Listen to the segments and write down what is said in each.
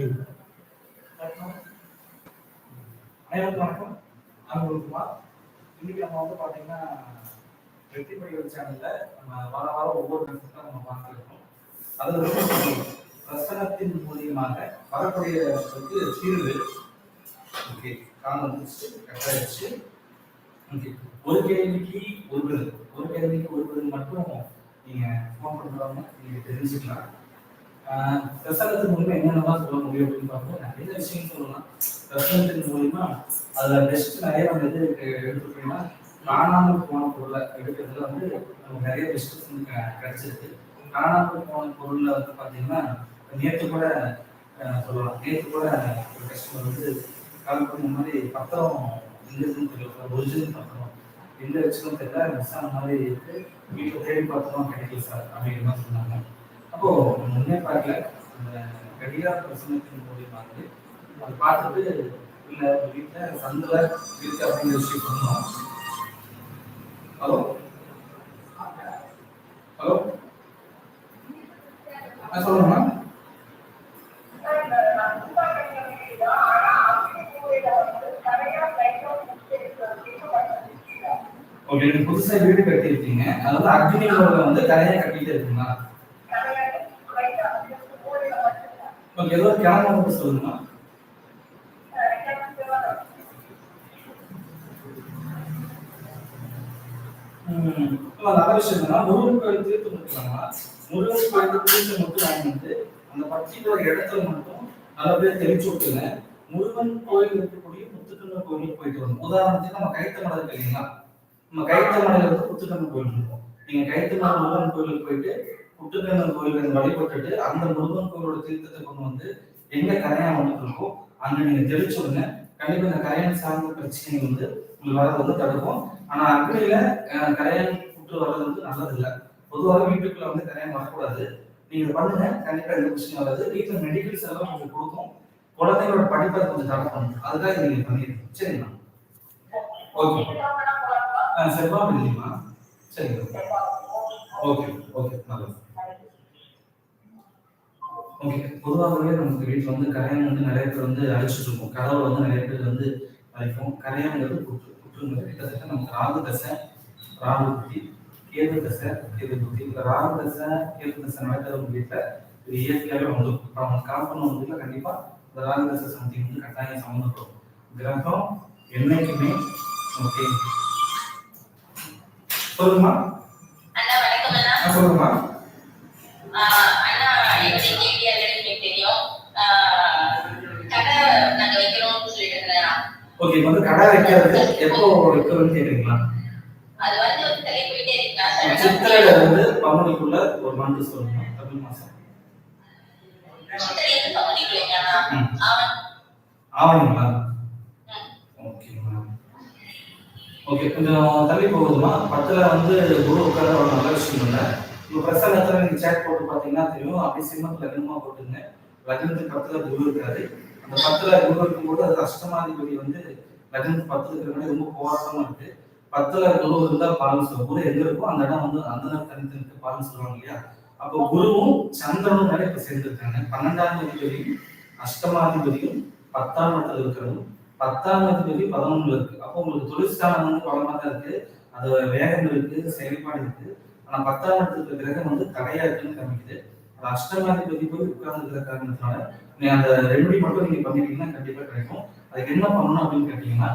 அனைவருக்கும் வணக்கம். நான் இன்னைக்கு நம்ம வந்து பாத்தீங்கன்னா வெற்றி படிகள் சேனல்ல நம்ம வார வாரம் ஒவ்வொரு கருத்துக்கும் நம்ம பார்த்துருக்கோம். அதுல வந்து பிரசனத்தின் மூலியமாக வரக்கூடிய வந்து தீர்வு. ஓகே காலம் முடிச்சு கட்டாயிடுச்சு ஓகே ஒரு கேள்விக்கு ஒரு விருது ஒரு கேள்விக்கு ஒரு விருது மட்டும் நீங்க ஃபோன் பண்றவங்க நீங்க தெரிஞ்சுக்கலாம். ஆஹ் மூலியமா என்னென்னலாம் சொல்ல முடியும் அப்படின்னு பார்ப்போம். நிறைய விஷயம் சொல்லலாம். பிரசங்கத்தின் மூலியமா அதுல பெஸ்ட் நிறைய நம்ம எது எடுத்துக்கிட்டோம்னா காணாமல் போன பொருளை எடுக்கிறதுல வந்து நமக்கு நிறைய பெஸ்ட் கிடைச்சிருக்கு. காணாமல் போன பொருள்ல வந்து பாத்தீங்கன்னா நேற்று கூட சொல்லலாம். நேற்று கூட ஒரு கஸ்டமர் வந்து கால் இந்த மாதிரி பத்திரம் எங்க தெரியல. ஒரிஜினல் பத்திரம். எந்த வச்சுக்கணும் தெரியல. மிஸ் ஆன மாதிரி இருக்கு. வீட்டில் தேடி பார்த்தோம் கிடைக்கல சார் அப்படிங்கிற மாதிரி சொன்னாங்க. அப்போ முன்னே பார்க்கல. கடிகார பிரசனத்தின் மூலியமாக அதை பார்த்துட்டு இல்லை உங்க வீட்டில் சந்தில் இருக்கு அப்படிங்கிற விஷயம் சொன்னோம் ஹலோ? ஹலோ? ஆ சொல்லுங்கம்மா ஓகே புதுசா வீடு கட்டி இருக்கீங்க அதாவது அக்னி வந்து கரையா கட்டிட்டு இருக்குங்களா ஓகே ஏதோ ஒரு கிளம்ப மட்டும் சொல்லுங்கம்மா நல்ல விஷயம் என்னன்னா முருகன் கோயில் தீர்த்து முடிக்கலாமா முருகன் கோயில் தீர்த்து மட்டும் வாங்கிட்டு அந்த பர்டிகுலர் இடத்துல மட்டும் நல்லபடியாக தெளிச்சு விட்டுருங்க முருகன் கோயில் இருக்கக்கூடிய முத்துக்கண்ண கோயிலுக்கு போயிட்டு வரணும். உதாரணத்துக்கு நம்ம கைத்தமலை இருக்கு இல்லைங்களா? நம்ம கைத்தமலையில இருந்து முத்துக்கண்ணன் கோயில் இருக்கும். நீங்க கைத்தமலை முருகன் கோயிலுக்கு போயிட்டு முத்துக்கண்ணன் கோயிலுக்கு வழிபட்டுட்டு அந்த முருகன் கோயிலோட தீர்த்தத்தை கொண்டு வந்து எங்க கரையான் வந்துட்டு இருக்கோ அங்க நீங்க தெளிச்சு விடுங்க. கண்டிப்பா இந்த கரையான் சார்ந்த பிரச்சனை வந்து உங்களுக்கு வரது வந்து தடுக்கும். ஆனா அக்னியில கரையான் புற்று வர்றது வந்து நல்லது இல்ல பொதுவாக வீட்டுக்குள்ள வந்து கரையான் வரக்கூடாது. நீங்க பண்ணுங்க. கண்டிப்பா எந்த பிரச்சனையும் வராது. வீட்டுல மெடிக்கல் செலவு உங்களுக்கு கொடுக்கும். குழந்தைங்களோட படிப்பை கொஞ்சம் தடை பண்ணும் அதுக்காக நீங்க பண்ணிடுங்க. சரிங்களா? ஓகே. செவ்வா இல்லைங்களா சரிங்க ஓகே ஓகே. நல்லது. ஓகே பொதுவாகவே நமக்கு வீட்டில் வந்து கரையான் வந்து நிறைய பேர் வந்து அழிச்சிட்டு இருக்கோம் கதவை வந்து நிறைய பேர் வந்து அழிப்போம். கரையான்ங்கிறது புற்று புற்றுங்கிறது கிட்டத்தட்ட நமக்கு ராகு தசை ராகு புத்தி கேது தசை கேது புத்தி. இந்த ராகு தசை கேது தசை நடக்கிறவங்க வீட்டில் இது இயற்கையாகவே வந்து இப்போ அவங்க காப்பணும் வீட்டில் கண்டிப்பாக இந்த ராகு தசை சம்திங் வந்து கட்டாயம் சம்மந்தப்படும். கிரகம் என்னைக்குமே ஓகே சொல்லுமா? சொல்லுமா? ஓகே வந்து கடை வைக்கிறது எப்போ வைக்கிறதுன்னு கேக்குறீங்களா? அது வந்து ஒரு தலை போயிட்டே இருக்கா சித்திரையில இருந்து பவனிக்குள்ள ஒரு மந்த் சொல்லுங்க தமிழ் மாசம். சித்திரை இருந்து பகுதிக்குள்ளீங்க அண்ணா ம். அவன் ஆவணிங்களா. ஓகே ஓகே கொஞ்சம் தள்ளி போகுதுமா பத்துல வந்து குரு உட்கார ஒரு நல்ல விஷயம் இல்லை. உங்க பிரசன்னத்துல நீங்க சேட் போட்டு பாத்தீங்கன்னா தெரியும். அப்படி சிம்மத்துல லக்னமா போட்டுங்க. லக்னத்துக்கு பத்துல குரு இருக்காரு. அந்த பத்துல குரு இருக்கும்போது அது அஷ்டமாதிபதி வந்து லக்னத்துக்கு பத்துல இருக்கிற ரொம்ப போராட்டமா இருக்கு. பத்துல குரு இருந்தா பாலன் சொல்லுவோம் குரு எங்க இருக்கோ அந்த இடம் வந்து அந்த நேரம் தனித்தனிக்கு பாலன் சொல்லுவாங்க இல்லையா? அப்போ குருவும் சந்திரனும் வேற இப்ப சேர்ந்திருக்காங்க. பன்னெண்டாம் அதிபதியும் அஷ்டமாதிபதியும் பத்தாம் இடத்துல இருக்கிறதும் பத்தாம் அதிபதி பதினொன்றுல இருக்கு. அப்போ உங்களுக்கு தொழிற்சாலம் வந்து பலமா தான் இருக்கு. அது வேகம் இருக்கு செயல்பாடு இருக்கு. ஆனா பத்தாம் இடத்துல கிரகம் வந்து தடையா இருக்குன்னு காமிக்குது. அது அஷ்டமாதிபதி போய் உட்கார்ந்து இருக்கிற காரணத்தினால அந்த ரெமெடி மட்டும் நீங்க பண்ணிட்டீங்கன்னா கண்டிப்பா கிடைக்கும். அதுக்கு என்ன பண்ணணும் அப்படின்னு கேட்டீங்கன்னா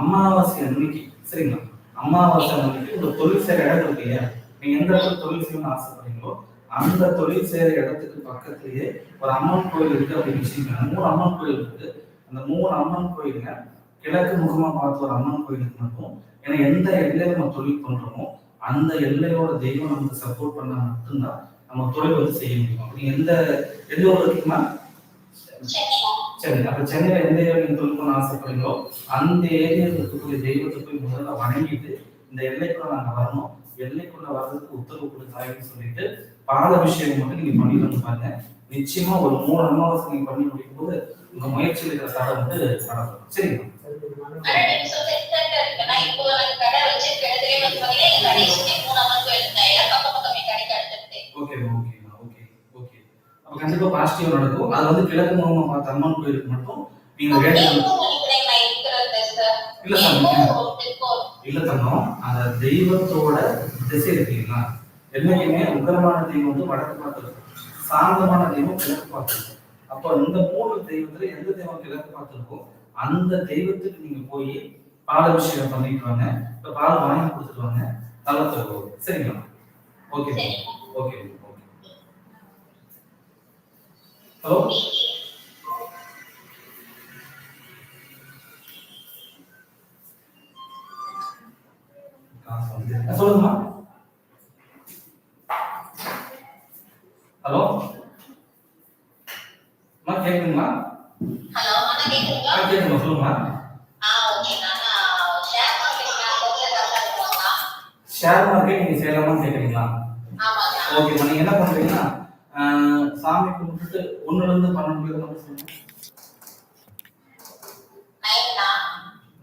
அமாவாசை அன்னைக்கு சரிங்களா? அமாவாசை அன்னைக்கு ஒரு தொழில் செய்யற இடம் இருக்கு இல்லையா? நீங்க எந்த இடத்துல தொழில் செய்யணும்னு ஆசைப்படுறீங்களோ அந்த தொழில் செய்யற இடத்துக்கு பக்கத்திலேயே ஒரு அம்மன் கோயில் இருக்கு அப்படின்னு வச்சுக்கோங்க. மூணு அம்மன் கோயில் இருக்கு. அந்த மூணு அம்மன் கோயிலுங்க கிழக்கு முகமா பார்த்து ஒரு அம்மன் கோயிலுக்கு மட்டும் ஏன்னா எந்த எல்லையில நம்ம தொழில் பண்றோமோ அந்த எல்லையோட தெய்வம் நமக்கு சப்போர்ட் பண்ணா மட்டும்தான் நம்ம தொழில் வந்து செய்ய முடியும். நீங்க எந்த எந்த ஊர் சரி அப்ப சென்னையில எந்த ஏரியா நீங்க தொழில் பண்ண ஆசைப்படுறீங்களோ அந்த ஏரியாவில் இருக்கக்கூடிய தெய்வத்தை போய் முதல்ல வணங்கிட்டு இந்த எல்லைக்குள்ள நாங்க வரணும். எல்லைக்குள்ள வர்றதுக்கு உத்தரவு கொடுத்தாங்கன்னு சொல்லிட்டு பாத விஷயம் மட்டும் நீங்க பண்ணிட்டு வந்து பாருங்க. நிச்சயமா ஒரு மூணு அமாவாசை நீங்க பண்ணி முடிக்கும் போது உங்க முயற்சியில் இருக்கிற தடை வந்து நடக்கும் சரிங்களா? கண்டிப்பா பாசிட்டிவா நடக்கும். அது வந்து கிழக்கு முகமா பார்த்த அம்மன் கோயிலுக்கு மட்டும் நீங்க சார் இல்ல இல்ல தங்கம். அந்த தெய்வத்தோட திசை இருக்கீங்களா என்னைக்குமே உகரமான தெய்வம் வந்து வடக்கு பார்த்து இருக்கும் சாந்தமான தெய்வம் கிழக்கு பார்த்து இருக்கும் அப்போ இந்த மூணு தெய்வத்துல எந்த தெய்வம் கிழக்கு பார்த்துருக்கோ அந்த தெய்வத்துக்கு நீங்க போய் பால் அபிஷேகம் பண்ணிட்டு வாங்க. இப்ப பால் வாங்கி கொடுத்துட்டு வாங்க. நல்லா சரிங்களா? Okay okay. ஓகே ஹலோ காசு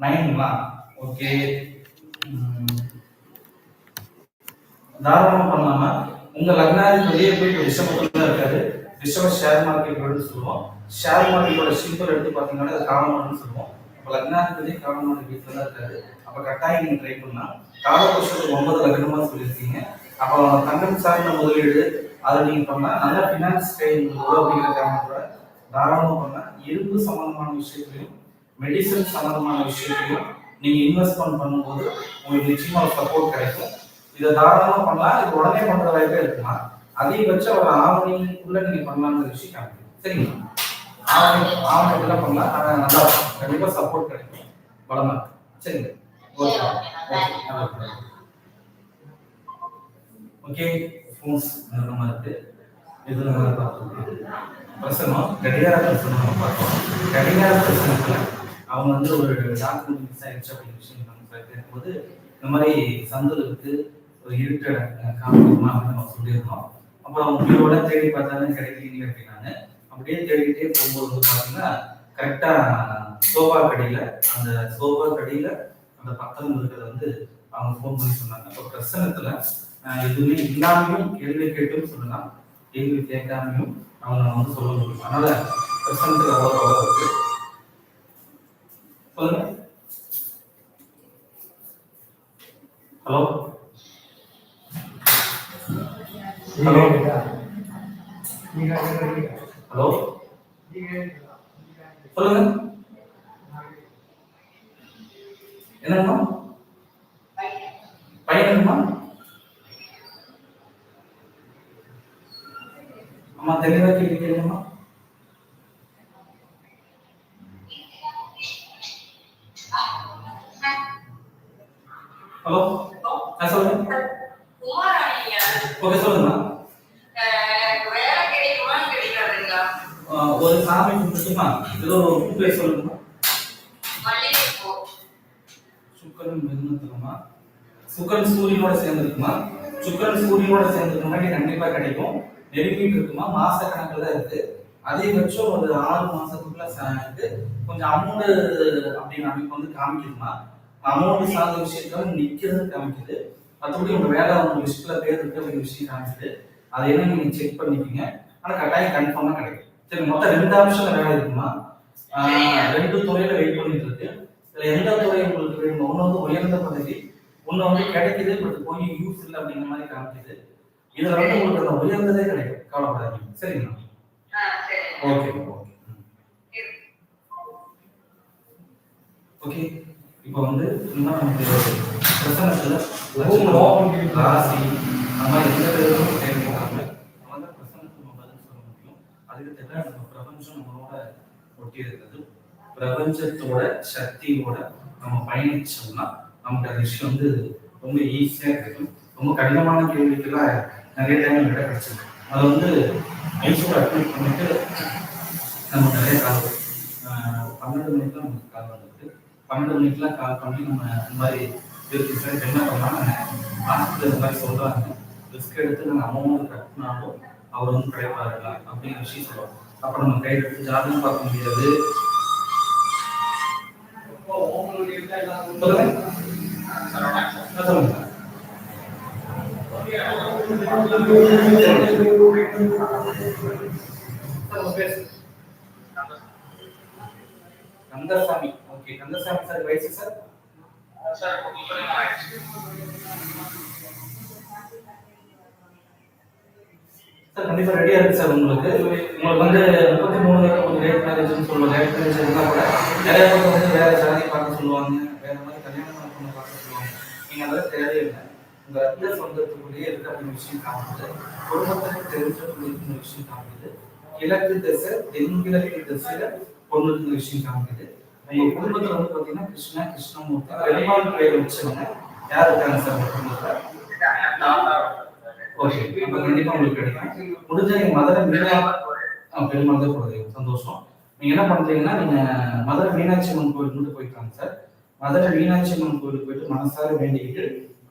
நைனுங்களா ஓகே தாராளமாக பண்ணலாமா உங்க வெளியே போய் இப்போ ரிஷபத்துல தான் இருக்காரு. ரிஷப ஷேர் மார்க்கெட் சொல்லுவோம். ஷேர் மார்க்கெட்டோட சிம்பிள் எடுத்து பார்த்தீங்கன்னா அது காலமாடுன்னு சொல்லுவோம். அப்போ லக்னாதிபதி காலமாடு வீட்டில் தான் இருக்காரு. அப்போ கட்டாயம் நீங்கள் ட்ரை பண்ணலாம். காலபுருஷத்துக்கு ஒன்பது லக்னமாக சொல்லியிருக்கீங்க. அப்போ தங்கம் சார்ந்த முதலீடு அதை நீங்கள் பண்ணால் நல்ல ஃபினான்ஸ் ட்ரெயின் அப்படிங்கிற காரணத்தோட தாராளமாக பண்ணலாம். இரும்பு சம்பந்தமான விஷயத்துலையும் மெடிசன் சம்பந்தமான விஷயத்திலையும் நீங்க இன்வெஸ்ட்மெண்ட் பண்ணும்போது உங்களுக்கு நிச்சயமா சப்போர்ட் கிடைக்கும். இதை தாராளமா பண்ணலாம். இது உடனே பண்ற வாய்ப்பே இருக்குமா? அதிகபட்சம் ஒரு ஆவணிக்குள்ள நீங்க பண்ணலாம்ன்ற விஷயம் காமிக்கும் சரிங்களா? ஆவணி ஆவணிக்குள்ள பண்ணலாம். ஆனா நல்லா இருக்கும். கண்டிப்பா சப்போர்ட் கிடைக்கும். பலமா சரிங்க. ஓகே ஓகே நல்லா ஓகே ஃபோன்ஸ் நம்ம இருக்கு. இது நம்ம பார்த்தோம் பிரசனம் கடிகார பிரசனம் நம்ம பார்த்தோம் கடிகார பிரசனத்துல அவங்க வந்து ஒரு டாக்குமெண்ட் மிஸ் ஆயிடுச்சு அப்படின்னு விஷயம் நம்ம கேட்கும்போது இந்த மாதிரி சந்தல் ஒரு இருட்ட காரணமாக நம்ம சொல்லியிருந்தோம். அப்புறம் அவங்க தேடி பார்த்தாலும் கிடைக்கலீங்க அப்படின்னாங்க. அப்படியே தேடிக்கிட்டே போகும்போது வந்து பார்த்தீங்கன்னா கரெக்டாக சோபா கடையில் அந்த சோபா கடையில் அந்த பத்திரம் இருக்கிறத வந்து அவங்க ஃபோன் பண்ணி சொன்னாங்க. அப்போ பிரசனத்தில் எதுவுமே இல்லாமையும் கேள்வி கேட்டும் சொல்லலாம். கேள்வி கேட்காமையும் அவங்க வந்து சொல்ல முடியும். அதனால பிரசனத்தில் அவ்வளோ அவ்வளோ இருக்குது ஹலோ. ஹலோ. ஹலோ. சொல்லுங்க. என்னம்மா? பையனுமா ஆமா தெளிவா கேட்கிறீங்கம்மா ஹலோ ஆ சொல்லுங்க குமாராணிங்க ஓகே சொல்லுங்கம்மா ஒரு சாமி கும்பிட்டுமா ஏதோ ஒரு பூ பேர் சொல்லுங்கம்மா மல்லிகைப்பூ சுக்கரன் மிருகத்துக்குமா சுக்கரன் சூரியனோட சேர்ந்துருக்குமா? சுக்கரன் சூரியனோட சேர்ந்துருக்குமா கண்டிப்பா கிடைக்கும். நெருங்கிட்டு இருக்குமா? மாச கணக்குல தான் இருக்கு. அதிகபட்சம் ஒரு ஆறு மாசத்துக்குள்ள ச- கொஞ்சம் அமௌண்ட் அப்படின்னு அமைப்பு வந்து காமிக்குதுமா? அமௌண்ட் சார்ந்த விஷயத்துல நிக்கிறது காமிக்குது. மற்றபடி உங்க வேலை உங்க லிஸ்ட்ல பேர் இருக்கு அப்படிங்கிற விஷயம் காமிக்குது. அதை என்ன நீங்க செக் பண்ணிக்கோங்க ஆனா கட்டாயம் கன்ஃபார்மா கிடைக்கும். சரி மொத்தம் ரெண்டு ஆப்ஷன் வேலை இருக்குமா? ரெண்டு துறையில வெயிட் பண்ணிட்டு இருக்கு. இதுல எந்த துறை உங்களுக்கு வேணும் ஒண்ணு வந்து உயர்ந்த பதவி ஒண்ணு வந்து கிடைக்குது பட் போய் யூஸ் இல்லை அப்படிங்கிற மாதிரி காமிக்குது. இதுல வந்து உங்களுக்கு அந்த உயர்ந்ததே கிடைக்கும். கவலைப்படாதீங்க. சரிங்களா? Okay okay. ஓகே. இப்போ வந்து இன்னும் நமக்கு பிரசனத்துல ராசி அந்த மாதிரி எந்த பேரும் தேவைப்படாம நம்ம வந்து பிரசனத்துக்கு நம்ம பதில் சொல்ல முடியும். அதுக்கு தவிர நம்ம பிரபஞ்சம் நம்மளோட ஒட்டி இருக்கிறது. பிரபஞ்சத்தோட சக்தியோட நம்ம பயணிச்சோம்னா நமக்கு அந்த விஷயம் வந்து ரொம்ப ஈஸியாக கிடைக்கும் ரொம்ப கடினமான கேள்விக்கெல்லாம் நிறைய டைம் விட கிடைச்சிருக்கு அதை வந்து மைசூர் அட்மிட் பண்ணிட்டு நமக்கு நிறைய கால் வரும். ஆஹ் பன்னெண்டு மணிக்கெல்லாம் நமக்கு கால் வந்துருக்கு பன்னெண்டு மணிக்கெல்லாம் கால் பண்ணி நம்ம இந்த மாதிரி இருக்கு சார் என்ன பண்ணலாம் ஹாஸ்பிட்டல் இந்த மாதிரி சொல்றாங்க. ரிஸ்க் எடுத்து நாங்கள் அமௌண்ட் கட்டினாலும் அவர் வந்து கிடைப்பாருங்களா அப்படிங்கிற விஷயம் சொல்லுவோம் அப்போ நம்ம கையில் எடுத்து ஜாதகம் பார்க்க முடியாது. சொல்லுங்க ஆ, சொல்லுங்க உங்க பேர் sir Kandasamy. Okay Kandasamy sir வயசு சார் சார் முப்பத்தி கண்டிப்பா ரெடியா இருக்கு சார் உங்களுக்கு. உங்களுக்கு வந்து முப்பத்தி மூணு கொஞ்சம் லேட் மேரேஜ்னு சொல்லுவாங்க லேட் மேரேஜ் இருந்தால் கூட நிறைய பேர் வந்து வேற ஜாதி பார்க்க சொல்லுவாங்க. வேற மாதிரி கல்யாணம் பண்ண பார்க்க சொல்லுவாங்க. நீங்க அதெல்லாம் தேவையே இல்லை. உங்க ரத்த சொந்தத்துக்குள்ளேயே இருக்க அப்படின்னு விஷயம் காமிக்குது. குடும்பத்துக்கு தெரிஞ்ச விஷயம் காணுது கிழக்கு திசை தென்கிழக்கு திசையில பொண்ணுக்கு விஷயம் காமிக்குது. உங்க குடும்பத்துல வந்து பாத்தீங்கன்னா கிருஷ்ணா கிருஷ்ணமூர்த்தி பெருமாள் பேர் வச்சவங்க யார் இருக்காங்க சார் உங்க குடும்பத்துல? ஓகே இப்போ கண்டிப்பா உங்களுக்கு கிடைக்கும். முடிஞ்ச நீங்க மதுரை மீனா ஆ, பெருமாள் தான் குலதெய்வம் சந்தோஷம். நீங்க என்ன பண்றீங்கன்னா நீங்க மதுரை மீனாட்சி அம்மன் கோயிலுக்கு மட்டும் போயிட்டாங்க சார். மதுரை மீனாட்சி அம்மன் கோயிலுக்கு போயிட்டு மனசார வேண்டிக்கிட்டு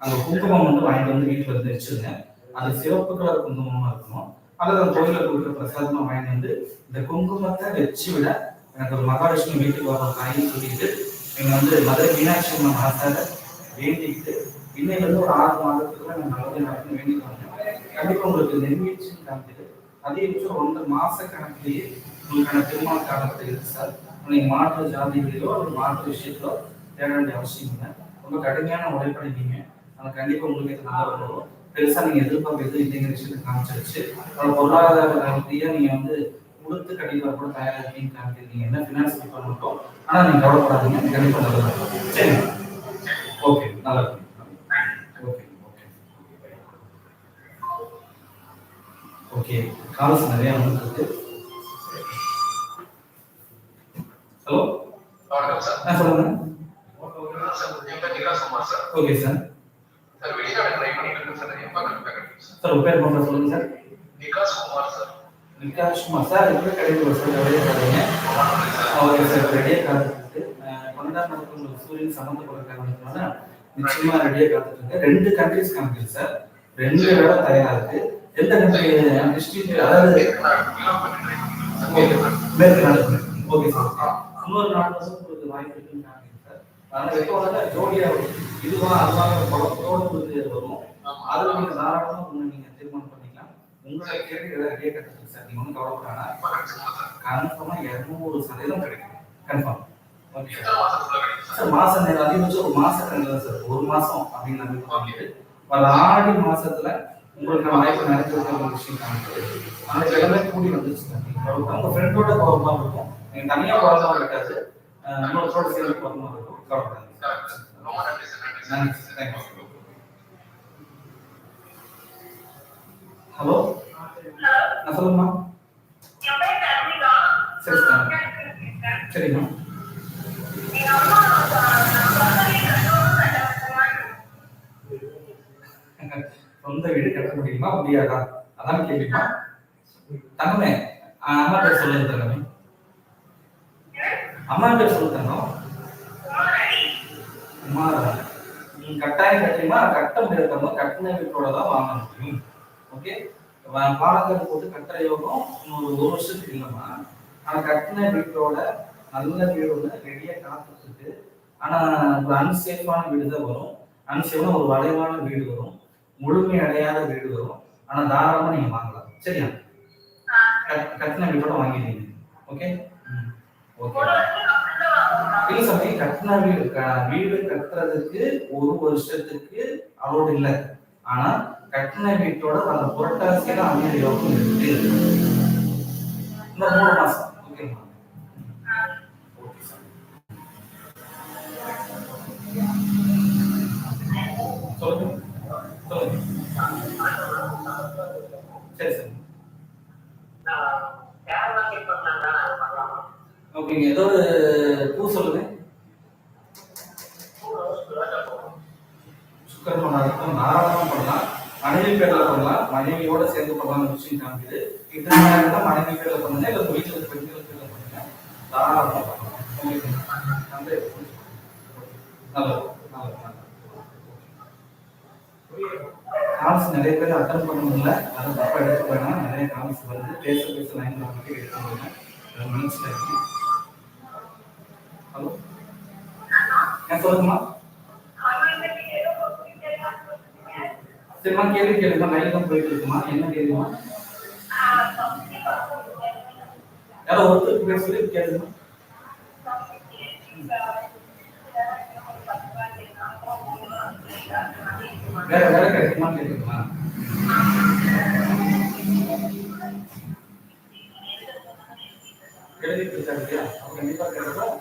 அந்த குங்குமம் வந்து வாங்கிட்டு வந்து வீட்டுல இருந்து வச்சிருங்க. அது சிவப்பு கலர் குங்குமமா இருக்கணும். அல்லது அந்த கோயில கொடுக்குற பிரசாதமா வாங்கிட்டு வந்து இந்த குங்குமத்தை வச்சு விட எனக்கு ஒரு மகாலட்சுமி வீட்டுக்கு வர தாயின்னு சொல்லிட்டு நீங்கள் வந்து மதுரை மீனாட்சி அம்மன் மனசார வேண்டிக்கிட்டு இன்னையிலேருந்து ஒரு ஆறு மாதத்துக்குள்ள நான் நல்லது வேண்டிட்டு வந்தேன். கண்டிப்பா உங்களுக்கு நெருங்கிச்சு காமிக்குது அதிகபட்சம் ஒன்றரை மாச கணக்கிலேயே உங்களுக்கான திருமண காலத்தில் இருக்கு சார். நீங்க மாற்று ஜாதிகளிலோ ஒரு மாற்று விஷயத்திலோ தேட வேண்டிய அவசியம் இல்லை. ரொம்ப கடுமையான உடைப்படைங்க ஆனால் கண்டிப்பா உங்களுக்கு இது நல்லா வரும் பெருசா நீங்க எதுவும் இல்லைங்கிற விஷயத்தை காமிச்சிருச்சு அதோட பொருளாதார ரீதியா நீங்க வந்து கொடுத்து கண்டிப்பா கூட தயாரா இருக்கீங்க காமிக்கிறீங்க என்ன ஃபினான்ஸ் பண்ணட்டும் ஆனா நீங்க கவலைப்படாதீங்க. கண்டிப்பா நல்லா இருக்கும் சரி ஓகே நல்லா ஓகே ஓகே ஓகே கால்ஸ் நிறைய வந்துருக்கு. ஹலோ வணக்கம் சார் சொல்லுங்க. ஓகே சார் சார் வெளிநாடு ட்ரை பண்ணிட்டு இருக்கேன் சார் எப்போ சார் உங்க பேர் சொல்லுங்க சார் நிகாசுமார் சார் நிகாஷ்மா சார் எந்த கடையில் ஒரு சார் ரெடியாக காட்டுங்க அவர் சார் ரெடியாக காத்துட்டு பன்னெண்டாம் நாளுக்கு உங்களுக்கு சூரியன் சம்மந்தப்பட்ட காரணத்தினால நிச்சயமா ரெடியாக காத்துட்டு ரெண்டு கண்ட்ரிஸ் கணக்கு சார். ரெண்டு வேலை தயாரா இருக்கு. எந்த கண்ட்ரி டிஸ்ட்ரிக்ட் அதாவது மேற்கு நாடு ஓகே சார் இன்னொரு நாடு வந்து உங்களுக்கு வாய்ப்பு இருக்குன்னு சார். அதனால எப்போ வந்து ஜோடியா வரும் இதுவா அதுவா வந்து உங்களுக்கு வரும். அதில் நீங்கள் தாராளமாக ஒன்று நீங்கள் தீர்மானம் பண்ணிக்கலாம். உங்களோட கேள்வி ரெடியாக கற்றுக்கு கன்ஃபார்மா இரநூறு சதவீதம் கிடைக்கும். கன்ஃபார்ம் ஓகே சார் மாசம் நேரம் அதிகபட்சம் ஒரு மாச கணக்கு சார் ஒரு மாசம் அப்படின்னு ஆடி மாசத்துல உங்களுக்கு வாய்ப்பு நடக்கிறது ஒரு விஷயம் காமிக்குது அந்த கிழமை கூடி வந்துச்சு. உங்க ஃப்ரெண்டோட கவர்மா இருக்கும். நீங்க தனியா கவர்மா இருக்காது. இன்னொருத்தரோட சேர்ந்து இருக்கும். தேங்க்யூ ஹலோ நான் சொல்லுமா சரி சார் சொந்த வீடு கட்ட முடியுமா முடியாதா? அதான் கேள்விமா தங்கமே அம்மா பேர் சொல்லுங்க தங்கமே. அம்மா பேர் சொல்லு தங்கம். அம்மா கட்டாயம் கட்டியுமா கட்ட முடியாதவங்க கட்டின வீட்டோட தான் வாங்க முடியும் ஓகே? பாலக்காடு போட்டு கட்டுற யோகம் இன்னொரு ஒரு வருஷத்துக்கு இல்லைம்மா. ஆனா கட்டின வீட்டோட நல்ல வீடு ஒன்று ரெடியா காத்துட்டு இருக்கு ஆனா ஒரு அன்சேஃபான வீடு தான் வரும். அன்சேஃபான ஒரு வளைவான வீடு வரும். முழுமை அடையாத வீடு வரும். ஆனா தாராளமா நீங்க வாங்கலாம். சரியா? கட்- கட்டின வீட்டோட வாங்கிடுவீங்க. ஓகே ஓகே இல்ல சாமி கட்டின வீடு வீடு கட்டுறதுக்கு ஒரு வருஷத்துக்கு அலோடு இல்லை. ஆனா கட்டின வீட்டோட அந்த புரட்டாசியில அமைதி யோகம் இருக்கு. இன்னும் மூணு மாசம். ஓகேங்களா சொல்லுங்க. சொல்லுங்க. சரி சார். ஓகேங்க ஏதோ ஒரு பூ சொல்லுங்க சுக்கரன் பண்ணாலும் தாராளமாக பண்ணலாம் மனைவி பேர்ல பண்ணலாம் மனைவியோட சேர்ந்து பண்ணலாம் விஷயம் காமிக்குது இத்தனை நேரம் தான் மனைவி பேர்ல பண்ணுங்க இல்ல உங்க வீட்டில் இருக்க பெண்கள் பேர்ல பண்ணுங்க. தாராளமா பண்ணலாம் நல்லது நல்லது கால்ஸ் நிறைய பேர் அட்டன் பண்ண அதை தப்பா எடுக்க வேணாம். நிறைய கால்ஸ் வருது. பேச பேச லைன் மட்டும் எடுத்துக்கோங்க மினிட்ஸ்ல இருக்கு ஹலோ ஏன் சொல்லுங்கம்மா? சரிம்மா கேள்வி கேளுமா லைன் தான் போயிட்டு இருக்குமா? என்ன கேள்விமா யாரோ ஒருத்தர் பேர் சொல்லி கேளுமா வேற வேற கிடைக்குமா கேட்குமா எழுதி கொடுத்தாரு கண்டிப்பா கிடைக்கும்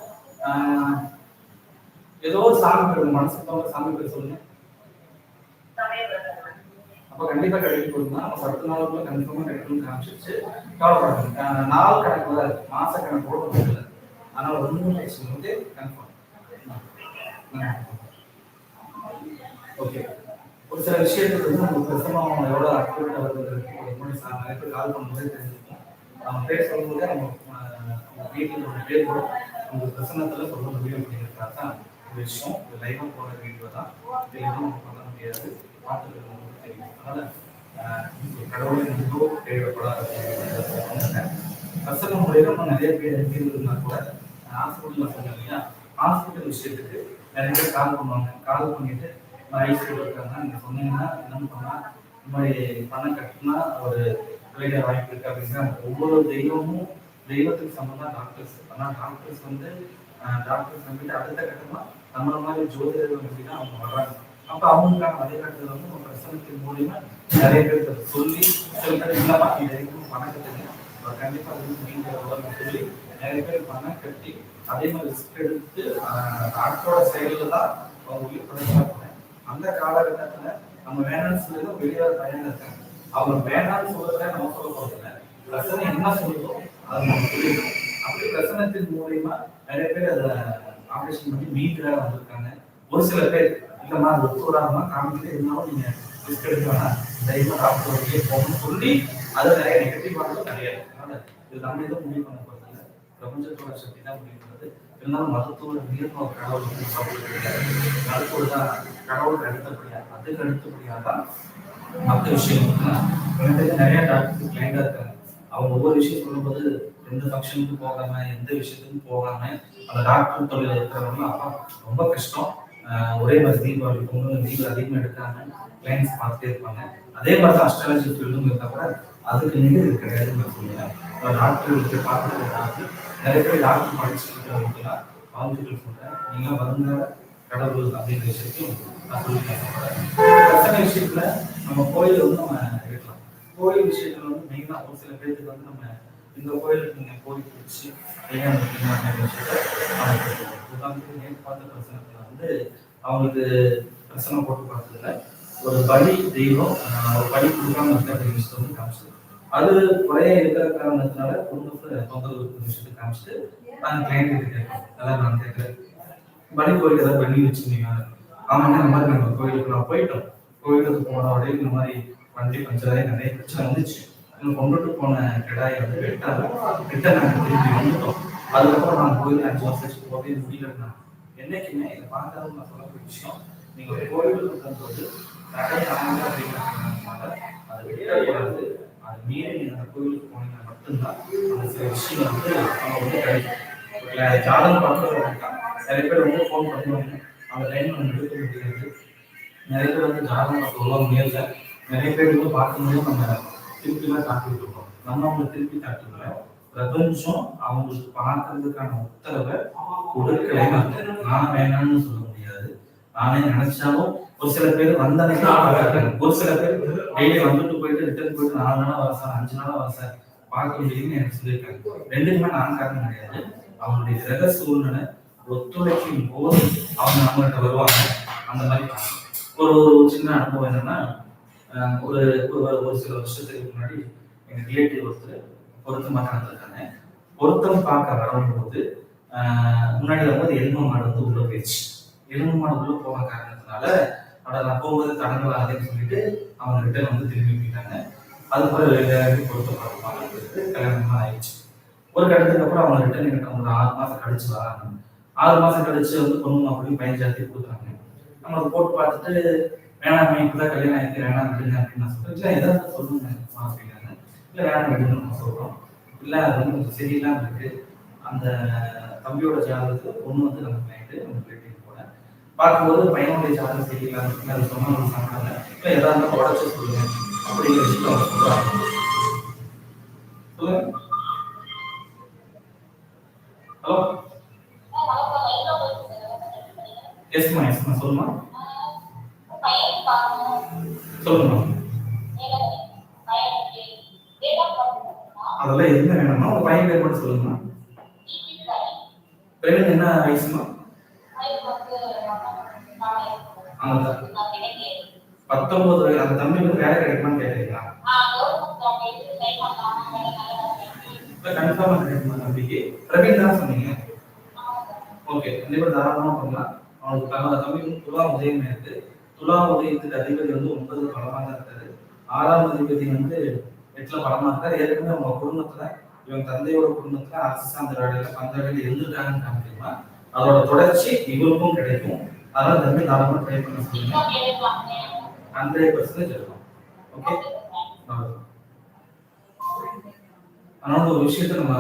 ஏதோ ஒரு சாமி பேர் மனசு சாமி பேர் சொல்லுங்க. அப்ப கண்டிப்பா கிடைக்க போதுனா நம்ம பத்து நாளுக்குள்ள கன்ஃபார்மா கிடைக்கும்னு காமிச்சிருச்சு. கவலைப்படாதீங்க. ஆஹ், நாள் கணக்குல மாச கணக்கு கூட இல்லை. ஆனால் மூணு பிரச்சனை வந்து கன்ஃபார்ம் ஓகே ஒரு சில விஷயத்துக்கு வந்து உங்களுக்கு பிரசனம் எவ்வளோ அக்யூரேட் வருது முன்னாடி நிறைய பேர் கால் பண்ணும்போது தெரிஞ்சுக்கணும் நம்ம பேர் சொல்லும்போதே நம்ம வீட்டில் ஒரு பேர் கூட உங்க பிரசனத்தில் சொல்ல முடியும் அப்படிங்கிறதுக்காக தான் விஷயம். இது லைவாக போகிற வீடியோ தான் இது எதுவும் நம்ம பண்ண முடியாது. பார்த்துட்டு உங்களுக்கு தெரியும். அதனால ஆஹ், இந்த கடவுளை எங்கோ தேவைப்படாத பிரசனம் மூலியமா நிறைய பேர் தீர்வுனா கூட ஹாஸ்பிட்டலில் சொன்னேன் இல்லையா? ஹாஸ்பிட்டல் விஷயத்துக்கு நிறைய பேர் கால் பண்ணுவாங்க. கால் பண்ணிட்டு ஐசியூ இருக்காங்க நீங்க சொன்னீங்கன்னா என்ன பண்ணா இந்த மாதிரி பணம் கட்டினா ஒரு பிள்ளைகள் வாய்ப்பு இருக்கு அப்படின்னா ஒவ்வொரு தெய்வமும் தெய்வத்துக்கு சம்பந்தம் டாக்டர்ஸ் ஆனா டாக்டர்ஸ் வந்து டாக்டர்ஸ் வந்துட்டு அடுத்த கட்டமா நம்மள மாதிரி ஜோதிடர்கள் அப்படின்னா அவங்க வர்றாங்க. அப்ப அவங்களுக்கான வழிகாட்டுதல் வந்து ஒரு பிரசனத்தின் மூலியமா நிறைய பேருக்கு சொல்லி சில பேர் இல்லப்பா இது வரைக்கும் பணம் கட்டுங்க அவர் கண்டிப்பா அது வந்து நீங்க சொல்லி நிறைய பேர் பணம் கட்டி அதே மாதிரி ரிஸ்க் எடுத்து டாக்டரோட செயலில் தான் அவங்க உயிர் படைச்சாங்க அந்த காலகட்டத்துல நம்ம வேணாம்னு சொல்லி தான் வெளியே பயன் இருக்காங்க அவங்க வேணாம்னு சொல்றத நம்ம சொல்ல போறதில்ல பிரசனை என்ன சொல்லுதோ அதை நம்ம சொல்லிடணும் அப்படி பிரசனத்தின் மூலியமா நிறைய பேர் அதை ஆபரேஷன் பண்ணி மீட்டராக வந்திருக்காங்க. ஒரு சில பேர் இல்லைம்மா அது ஒத்து காமிக்கிட்டே இருந்தாலும் நீங்கள் ரிஸ்க் எடுக்க வேணாம் தைரியமா டாக்டர் வரைக்கும் போகணும்னு சொல்லி அது நிறைய நெகட்டிவ் ஆனது நிறைய இருக்கு அதனால இது நம்ம எதுவும் முடிவு பண்ண இல்லை பிரபஞ்சத்தோட சக்தி தான் முடிவு பண்ணுறது இருந்தாலும் மருத்துவ உயர்ந்த கடவுள் வந்து சாப்பிடுறது மருத்துவர் தான் கடவுளுக்கு அடுத்தபடியாக அதுக்கு அடுத்தபடியாக தான் மற்ற விஷயம் நிறைய டாக்டர் கிளைண்டாக இருக்காங்க. அவங்க ஒவ்வொரு விஷயம் சொல்லும்போது எந்த ஃபங்க்ஷனுக்கும் போகாம எந்த விஷயத்துக்கும் போகாம அந்த டாக்டர் தொழில் இருக்கிறவங்க ரொம்ப கஷ்டம். ஒரே மாதிரி தீபாவளி பொங்கல் லீவ் அதிகமாக எடுக்காம கிளைண்ட்ஸ் பார்த்துட்டே இருப்பாங்க. அதே மாதிரி தான் அஸ்ட்ராலஜி ஃபீல்டும் இருந்தா கூட அதுக்கு நீங்கள் இது கிடையாதுன்னு சொல்லுவேன். டாக்டர்களுக்கு பார்த்துட்டு டாக்டர் நிறைய பேர் டாக்டர் படிச்சுட்டு வாழ்த்துக்கள் சொல்கிறேன் நீங்கள் வருங்க கடவுள் அப்படின்ற விஷயத்தையும் நான் சொல்லிக்கிறேன். பிரச்சனை விஷயத்துல நம்ம கோயில் வந்து நம்ம எடுக்கலாம் கோயில் விஷயத்துல வந்து மெயினாக ஒரு சில பேருக்கு வந்து நம்ம இந்த கோயிலுக்கு நீங்க போய் பிடிச்சி கல்யாணம் பண்ணிக்கணும் அப்படின்ற விஷயத்த நேற்று பார்த்த பிரச்சனத்துல வந்து அவங்களுக்கு பிரச்சனை போட்டு பார்த்ததுல ஒரு பலி தெய்வம் ஒரு பலி கொடுக்காம இருக்க அப்படின்னு விஷயத்தை வந்து காமிச்சது அது குறைய இருக்கிற காரணத்தினால குடும்பத்துல தொந்தரவு இருக்கிற விஷயத்தை காமிச்சிட்டு நான் கிளைண்ட் கேட்கறேன் நல்லா அதான் நான் கேட்கறேன் பலி கோயிலுக்கு ஏதாவது பண்ணி வச்சிருந்தீங்க ஆமாங்க இந்த மாதிரி நாங்கள் கோயிலுக்கு நான் போயிட்டோம். கோயிலுக்கு போன உடனே இந்த மாதிரி வண்டி பஞ்சராகி நிறைய பிரச்சனை வந்துச்சு. கொண்டுட்டு போன கிடாயை வந்து வெட்டாங்க வெட்ட நாங்கள் திரும்பி வந்துட்டோம். அதுக்கப்புறம் நான் கோயில் அஞ்சு வருஷம் போகவே முடியலன்னா என்னைக்குமே இதை பார்க்காத நான் சொல்லக்கூடிய விஷயம் நீங்க ஒரு கோயிலுக்கு தந்தது நிறைய ஆனது அப்படிங்கிறதுனால அது வெட்டக்கூடாது. அது மீறி நீங்க அந்த கோயிலுக்கு போனீங்கன்னா மட்டும்தான் அந்த சில விஷயம் வந்து அவங்க வந்து கிடைக்கும். ஜாதகம் பார்க்கறது நிறைய பேர் வந்து ஃபோன் பண்ணுவாங்க. அந்த டைம் நம்ம எடுக்க முடியாது. நிறைய பேர் வந்து ஜாதகம் பார்க்க சொல்ல முடியல நிறைய பேர் வந்து பார்க்க முடியும் நம்ம திருப்பிலாம் காட்டிட்டு இருக்கோம் நம்ம அவங்க திருப்பி காட்டுறோம் பிரபஞ்சம் அவங்களுக்கு பார்க்கறதுக்கான உத்தரவை கொடுக்கலைன்னு நான் வேணாம்னு சொல்ல முடியாது. நானே நினைச்சாலும் ஒரு சில பேர் வந்தாங்க ஒரு சில பேர் டெய்லி வந்துட்டு போயிட்டு ரிட்டர்ன் போயிட்டு நாலு நாளா வர சார் அஞ்சு நாளா வர சார் பார்க்க முடியும்னு எனக்கு சொல்லியிருக்காங்க. ரெண்டுமே நான் காரணம் கிடையாது. அவங்களுடைய கிரக சூழ்நிலை ஒத்துழைக்கும் போது அவங்க நம்மகிட்ட வருவாங்க. அந்த மாதிரி ஒரு ஒரு சின்ன அனுபவம் என்னன்னா ஒரு ஒரு ஒரு சில வருஷத்துக்கு முன்னாடி எங்க ரிலேட்டிவ் ஒருத்தர் பொருத்தம் பார்க்க நடந்திருக்காங்க. பொருத்தம் பார்க்க வரும்போது ஆஹ் முன்னாடி வரும்போது எலும்பு மாடு வந்து உள்ள போயிடுச்சு. எலும்பு மாடு உள்ள போன காரணத்தினால அட நான் போகும்போது தடங்கலாதுன்னு சொல்லிட்டு அவங்க ரிட்டர்ன் வந்து திரும்பி போயிட்டாங்க. அதுக்கப்புறம் வேலையாகி பொருத்தம் பார்க்க கல்யாணம் ஆயிடுச்சு. ஒரு கட்டத்துக்கு அப்புறம் அவங்க ரிட்டர்ன் எங்கிட்ட ஒரு ஆறு மாசம் கழிச்சு வராங்க. ஆறு மாசம் கழிச்சு வந்து பொண்ணு அப்படின்னு பயஞ்சாத்தி கொடுக்குறாங்க. நம்மளை போட்டு பார்த்துட்டு வேணாமே இப்பதான் கல்யாணம் ஆயிருக்கு வேணாம் அப்படின்னு நான் சொல்றேன். இல்லை ஏதாவது சொல்லுங்க அம்மா அப்படிங்கிறாங்க இல்லை வேணாம் விடுங்க நம்ம சொல்றோம். இல்லை அது வந்து கொஞ்சம் சரியில்லாம இருக்கு. அந்த தம்பியோட ஜாதகத்துக்கு பொண்ணு வந்து நம்ம கிளைண்ட் நம்ம கிளைண்ட் போனேன் பார்க்கும்போது பையனுடைய ஜாதகம் சரியில்லாம இருக்கு அது சொன்னா ஒரு சாப்பிடாங்க இல்லை எதா இருந்தாலும் உடச்சு சொல்லுங்க அப்படிங்கிற விஷயத்த அவங்க சொல்றாங்க. சொல்லுங்க. ஹலோ? எஸ்மா எஸ்மா சொல்லுமா? சொல்லுமா அதெல்லாம் எதுவுமே வேணாமா உங்க பையன் பேர் மட்டும் சொல்லுங்கம்மா பையனுக்கு என்ன வயசுமா பத்தொன்பது வயசு அந்த தம்பிக்கு வேலை கிடைக்குமான்னு கேட்குறீங்களா இல்லை கன்ஃபார்மாக கிடைக்குமா தம்பிக்கு? பிரவீன் தான் சொன்னீங்க? ஓகே கண்டிப்பாக தாராளமாக பண்ணலாம். அவனுக்கு தம்பி துலா உதயம் இருக்கு துலா உதயத்துக்கு அதிபதி வந்து ஒன்பது பலமாக தான் இருக்காரு. ஆறாம் அதிபதி வந்து எட்டுல பலமாக இருக்காரு. ஏற்கனவே அவங்க குடும்பத்துல இவங்க தந்தையோட குடும்பத்துல அரசு சார்ந்த வேலையில பந்த வேலையில இருந்திருக்காங்கன்னு காமிக்கிறோமா? அதோட தொடர்ச்சி இவருக்கும் கிடைக்கும். அதனால தம்பி தாராளமாக ட்ரை பண்ண சொல்லுங்க. ஹண்ட்ரட் பர்சன்டேஜ் இருக்கும் ஓகே? அதனால ஒரு விஷயத்த நம்ம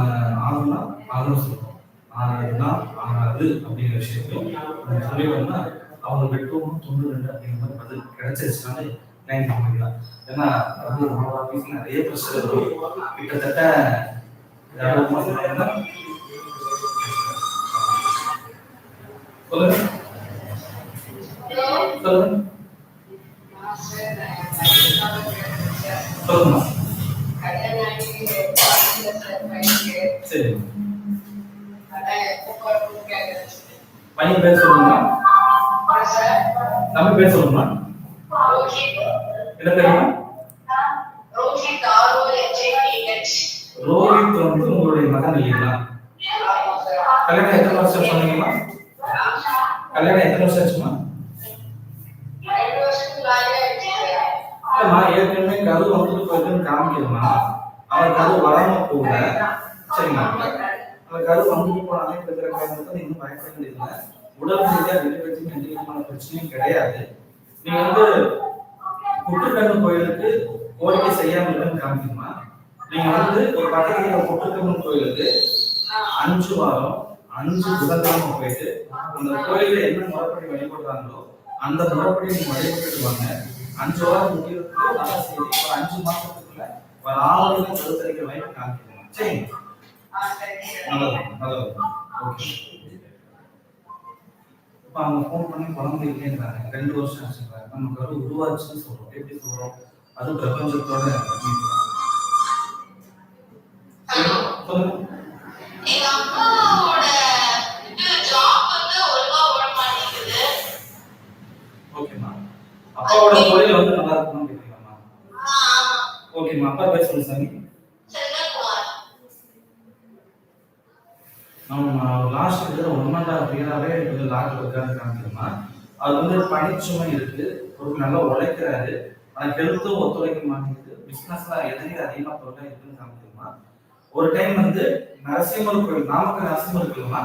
ஆகணும்னா ஆகணும் சொல்றோம் ஆனதுன்னா ஆறாது அப்படிங்கிற விஷயத்தையும் நம்ம சொல்லிட்டோம்னா அவங்க பெற்றோரும் தொண்ணூறு ரெண்டு அப்படிங்கிற மாதிரி பதில் கிடைச்சிருச்சுனாலே லைன் பண்ணிக்கலாம் ஏன்னா அது நம்ம நிறைய ப்ரெஷர் இருக்கும் கிட்டத்தட்ட சொல்லுங்க. சொல்லுங்க. சொல்லுங்க. சரி. பையன் பேர் சொல்லுங்க. பேர் சொல்லுங்க என்ன பேருமா ரோஹித் வந்து உங்களுடைய மகன் இல்லைங்களா கல்யாணம் எத்தனை வருஷம் சொன்னீங்கம்மா கல்யாணம் எத்தனை வருஷம் ஆச்சுமா இல்லம்மா ஏற்கனவே கரு வந்துட்டு போயிட்டுன்னு காமிக்கணுமா அவன் கரு வராம போகல சரிங்களா அந்த கரு வந்துட்டு போன அமைப்பு இருக்கிற காரணத்தை இன்னும் பயப்பட வேண்டியதில்லை உடல் ரீதியா வெளிவெற்றி பிரச்சனையும் கிடையாது. நீங்க வந்து புற்றுக்கண்ணு கோயிலுக்கு கோரிக்கை செய்யாம இருக்குன்னு காமிக்கணுமா? நீங்க வந்து ஒரு பக்கத்துல புற்றுக்கண்ணு கோயிலுக்கு அஞ்சு வாரம் அஞ்சு புதன்கிழமை போயிட்டு அந்த கோயில்ல என்ன முறைப்படி வழிபடுறாங்களோ அந்த முறைப்படி நீங்க வழிபட்டுட்டு வாங்க அஞ்சு வாரம் நல்லா செய்தி ஒரு அஞ்சு மாசத்துக்குள்ள ஒரு ஆறு கருத்தரிக்கிற வாய்ப்பு காமிக்கணும். சரிங்க. நல்லது நல்லது. ஓகே. இப்போ அவங்க ஃபோன் பண்ணி குழந்தை இல்லைன்றாங்க. ரெண்டு வருஷம் ஆச்சுன்றாங்க. நம்ம கரு உருவாச்சுன்னு சொல்றோம். எப்படி சொல்றோம்? அது பிரபஞ்சத்தோட அப்பாவோட தொழில் வந்து நல்லா இருக்கும்னு கேட்கலாமா ஓகேம்மா அப்பா பேர் சொல்லு சாமி. நம்ம லாஸ்ட் இருக்கிற ஒன் அண்ட் ஹாஃப் இயராகவே கொஞ்சம் லாக்கில் இருக்கான்னு காமிக்கிறோமா அது வந்து பணிச்சுமை இருக்கு ஒரு நல்லா உழைக்கிறாரு. ஆனால் ஹெல்த்தும் ஒத்துழைக்க மாட்டேங்குது. பிஸ்னஸ்ல எதிரி அதிகமாக தொல்லை இருக்குன்னு காமிக்கிறோமா ஒரு டைம் வந்து நரசிம்மர் கோயில் நாமக்கல் நரசிம்மர் கோயிலுமா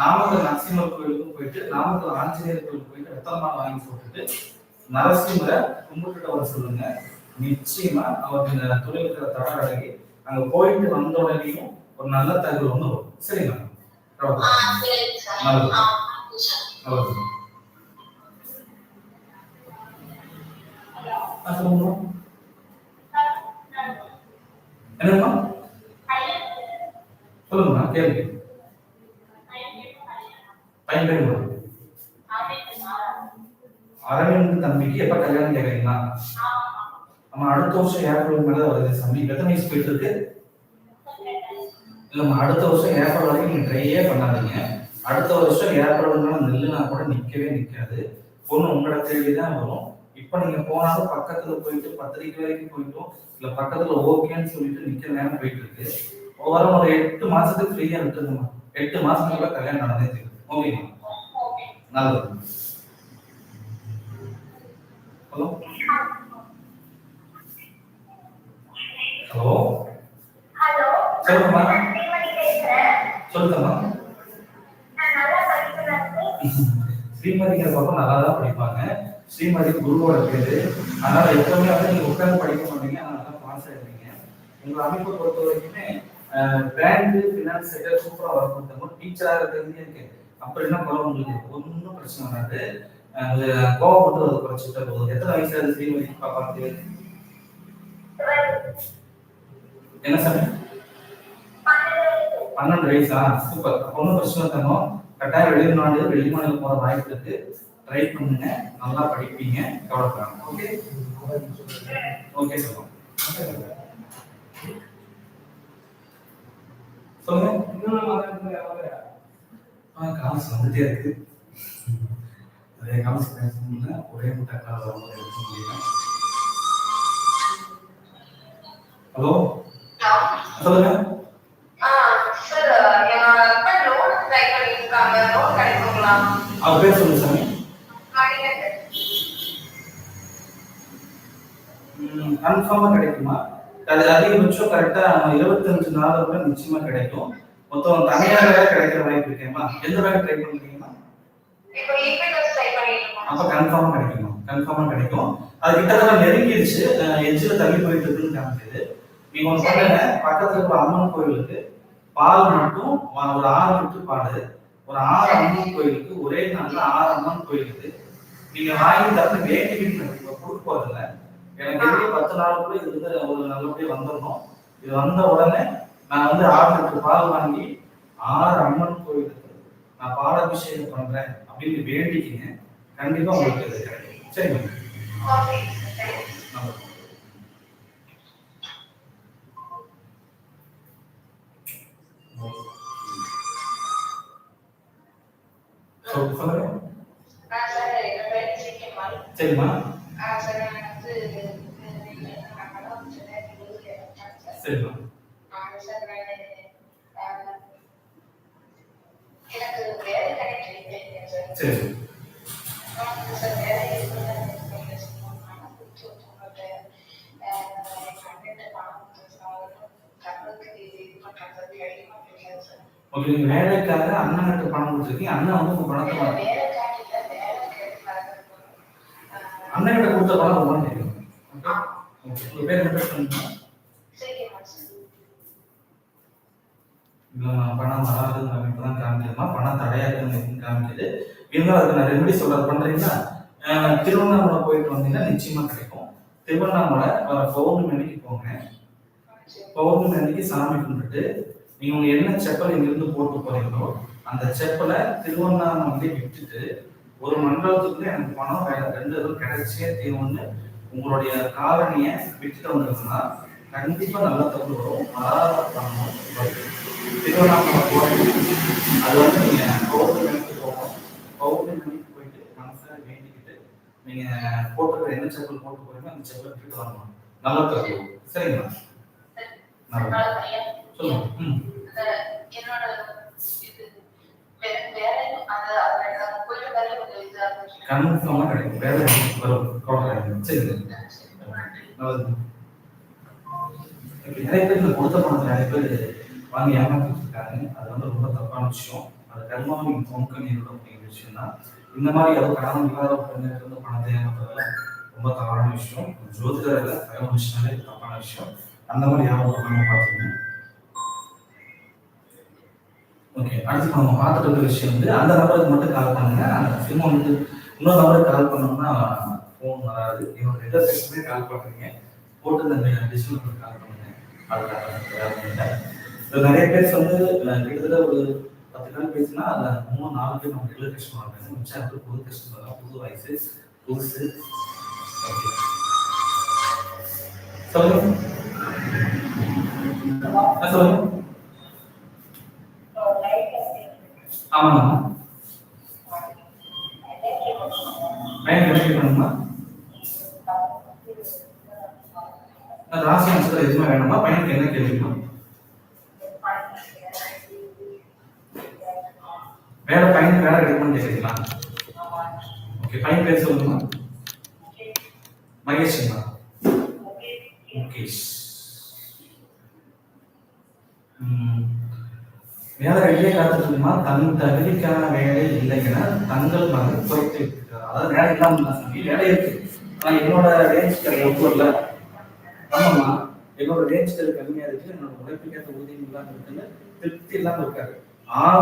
நாமக்கல் நரசிம்மர் கோயிலுக்கும் போயிட்டு நாமக்கல் ஆஞ்சநேயர் கோயிலுக்கு போயிட்டு ரத்தனமா வாங்கி போட்டுட்டு நரசிம்மரை கும்பிட்டுட்டு வர சொல்லுங்க. நிச்சயமா அவருக்கு இந்த தொழில் இருக்கிற தடை அடங்கி அங்கே போயிட்டு வந்த உடனேயும் ஒரு நல்ல தகவல் ஒன்று வரும். சரிங்களா நல்லது. நல்லது. என்னம்மா? சொல்லுங்கம்மா கேளுங்க. பையன் பேர் என்ன? அரவிந்த் தம்பிக்கு எப்ப கல்யாணம் கேக்குறீங்களா நம்ம அடுத்த வருஷம் ஏப்ரல் மேல வருது தம்பி எத்தனை வயசு போயிட்டு இருக்கு. இல்லம்மா அடுத்த வருஷம் ஏப்ரல் வரைக்கும் நீங்க ட்ரையே பண்ணாதீங்க. அடுத்த வருஷம் ஏப்ரல் மேல நெல்லுனா கூட நிக்கவே நிக்காது. பொண்ணு உங்களோட தேடி தான் வரும். இப்ப நீங்க போனாலும் பக்கத்துல போயிட்டு பத்திரிக்கை வரைக்கும் போயிட்டோம் இல்ல பக்கத்துல ஓகேன்னு சொல்லிட்டு நிக்கிற நேரம் போயிட்டு இருக்கு வரும் ஒரு எட்டு மாசத்துக்கு ஃப்ரீயா விட்டுருங்கம்மா. எட்டு மாசத்துக்குள்ள கல்யாணம் நடந்தே தீரும். ஓகேங்களா நல்லது. ஹலோ? ஹலோ? சொல்லுங்கம்மா. சொல்லுங்கம்மா ஸ்ரீமதிங்கிற பக்கம் நல்லா தான் படிப்பாங்க. ஸ்ரீமதி குருவோட பேரு. அதனால எப்பவுமே வந்து நீங்க உட்கார்ந்து படிக்க மாட்டீங்க அதனால தான் பாஸ் ஆயிடுவீங்க. உங்க அமைப்பை பொறுத்த வரைக்குமே பேங்க் ஃபினான்ஸ் செக்டர் சூப்பரா ஒர்க் பண்ணுறவங்க டீச்சரா இருக்கிறது இருக்கு. அப்படி என்ன குறை உங்களுக்கு? ஒன்றும் பிரச்சனை வராது. அஹ் அது கோவப்பட்டு அதை குறைச்சிட்டா போதும். எத்தனை வயசு அது ஸ்ரீமதி பாப்பாக்கு என்ன சார் பன்னெண்டு வயசா? சூப்பர் ஒன்றும் பிரச்சனை தங்கம் கட்டாயம் வெளிநாடு வெளிமாநிலம் போற வாய்ப்பு இருக்கு. ட்ரை பண்ணுங்க. நல்லா படிப்பீங்க. கவலைப்படாம. ஓகே ஓகே சொல்லுங்க சொல்லுங்க. ஆ காசு வந்துட்டே இருக்கு. காசு ஒரே முட்டை கால எடுக்க முடியல. ஹலோ சொல்லுங்க. சார் என்னோட ஹஸ்பண்ட் லோன் ட்ரை பண்ணியிருக்காங்க. லோன் கிடைக்குங்களா? அவர் பேர் சொல்லுங்க சாமி. கன்ஃபார்மா கிடைக்குமா? அது அதிகபட்சம் கரெக்டா இருபத்தஞ்சு நாள் கூட நிச்சயமா கிடைக்கும். மொத்தம் தனியார் வேலை கிடைக்கிற வாய்ப்பு இருக்கேம்மா. எந்த வேலை ட்ரை பண்ணுறீங்கம்மா அப்ப கன்ஃபார்மா கிடைக்கும்? கன்ஃபார்மா கிடைக்கும். அது கிட்டத்தட்ட நெருங்கிடுச்சு எஜ்ஜில் தள்ளி போயிட்டு இருக்குன்னு காமிக்குது. நீங்க ஒன்று பண்ணுங்க. பக்கத்துல இருக்கிற அம்மன் கோயிலுக்கு பால் மட்டும் ஒரு ஆறு மட்டும் பாடு. ஒரு ஆறு அம்மன் கோயிலுக்கு ஒரே நாள்ல ஆறு அம்மன் கோயிலுக்கு. நீங்க வாங்கி தரணும் வேண்டிக்கிட்டு இப்போ கொடுக்க போறதில்ல. எனக்கு வந்து பத்து நாளுக்குள்ள இது வந்து ஒரு நல்லபடியா வந்துடணும்? இது வந்த உடனே நான் வந்து ஆறு லிட்டர் பால் வாங்கி ஆறு அம்மன் கோயிலுக்கு நான் பாலாபிஷேகம் பண்றேன் அப்படின்னு வேண்டிக்கிங்க. கண்டிப்பா உங்களுக்கு இது கிடைக்கும். சரிங்க சொல்~ சொல்லுங்க சரிம்மா. சரிம்மா. சார். ஓகே நீங்க வேலைக்காக அண்ணனுக்கு பணம் கொடுத்துருக்கீங்க. அண்ணன் வந்து உங்க பணத்தை அண்ணன் கிட்ட கொடுத்த பணம் ரொம்ப தெரியும் உங்க பேர் பணம் வராது நம்ம இப்பதான் காமிக்கிறோமா பணம் தடையா இருக்குன்னு காமிக்குது இருந்தாலும் அதுக்கு நான் ரெமெடி சொல்றது பண்றீங்களா? திருவண்ணாமலை போயிட்டு வந்தீங்கன்னா நிச்சயமா கிடைக்கும். திருவண்ணாமலை பௌர்ணமி அன்னைக்கு போங்க. பௌர்ணமி அன்னைக்கு சாமி கும்பிட்டுட்டு நீங்க உங்க என்ன செப்பல் இங்கிருந்து போட்டு போறீங்களோ அந்த செப்பலை திருவண்ணாமலை விட்டுட்டு ஒரு மண்டலத்துக்கு எனக்கு பணம் ரெண்டு இதுவும் கிடைச்சே தீர்வுன்னு உங்களுடைய காரணியை விட்டுட்டு வந்திருக்குன்னா கண்டிப்பா நல்ல தப்பு வரும். வராத பணம் திருவண்ணாமலை போறீங்க அது வந்து நீங்க பௌர்ணமிக்கு போகணும். பௌர்ணமி போயிட்டு மனசுல வேண்டிக்கிட்டு நீங்க போட்டுக்கிற என்ன செப்பல் போட்டு போறீங்களோ அந்த செப்பல் விட்டுட்டு வரணும். நல்ல தப்பு. சரிங்களா? என்னோட கன்ஃபார்மா கிடைக்கும். வேற வரும். சரி நிறைய பேர் இந்த கொடுத்த பணத்தை நிறைய பேர் வாங்கி ஏமாத்திட்டு இருக்காங்க. அது வந்து ரொம்ப தப்பான விஷயம். அது கர்மாவை நீங்க பொங்க நேரிடும் அப்படிங்கிற விஷயம் தான் இந்த மாதிரி ஏதோ கடன் இல்லாத பெண்ணுக்கு இருந்து பணத்தை ஏமாத்துறதுல ரொம்ப தவறான விஷயம். ஜோதிடர்ல தகவல் விஷயம்னாலே தப்பான விஷயம். அந்த மாதிரி யாரும் பண்ணாம பார்த்துக்கணும் ஓகே அடுத்து நம்ம பார்த்துட்டு இருக்க விஷயம் வந்து அந்த நபருக்கு மட்டும் கால் பண்ணுங்க. அந்த சினிமா வந்து இன்னொரு நபருக்கு கால் பண்ணோம்னா ஃபோன் வராது. இவங்க ரெண்டர் செக்ஷனே கால் பண்ணுறீங்க போட்டு இந்த டிஸ்பிளே கால் பண்ணுங்க. அதுக்காக நிறைய பேர் வந்து கிட்டத்தட்ட ஒரு பத்து நாள் பேசினா அதில் மூணு நாலு பேர் நம்ம ரெகுலர் கஸ்டமர் இருக்காங்க மிச்சம் வந்து புது கஸ்டமர் தான் புது வயசு புதுசு. ஓகே சொல்லுங்க. சொல்லுங்க. ஆமாம்மா பையன் ராசி எதுவுமே வேணுமா பையனுக்கு என்ன கேள்விமா வேற பையனுக்கு வேலை கிடைக்குமான்னு கேட்குறீங்களா ஓகே பையன் பேர் சொல்லுமா? மகேஷ்மா முகேஷ். வேலை வெளியே காத்துட்டுமா தன் தகுதிக்கான வேலை இல்லை என தங்கள் மகன் குறைத்து அதாவது வேலை இல்லாம தான் வேலை இருக்கு. ஆனா என்னோட ரேஞ்ச் ஒத்து வரல. ஆமாம்மா என்னோட ரேஞ்ச் கம்மியா இருக்கு. என்னோட உழைப்புக்கேற்ற ஊதியம் இல்லாம இருக்குன்னு திருப்தி இல்லாம இருக்காரு. ஆ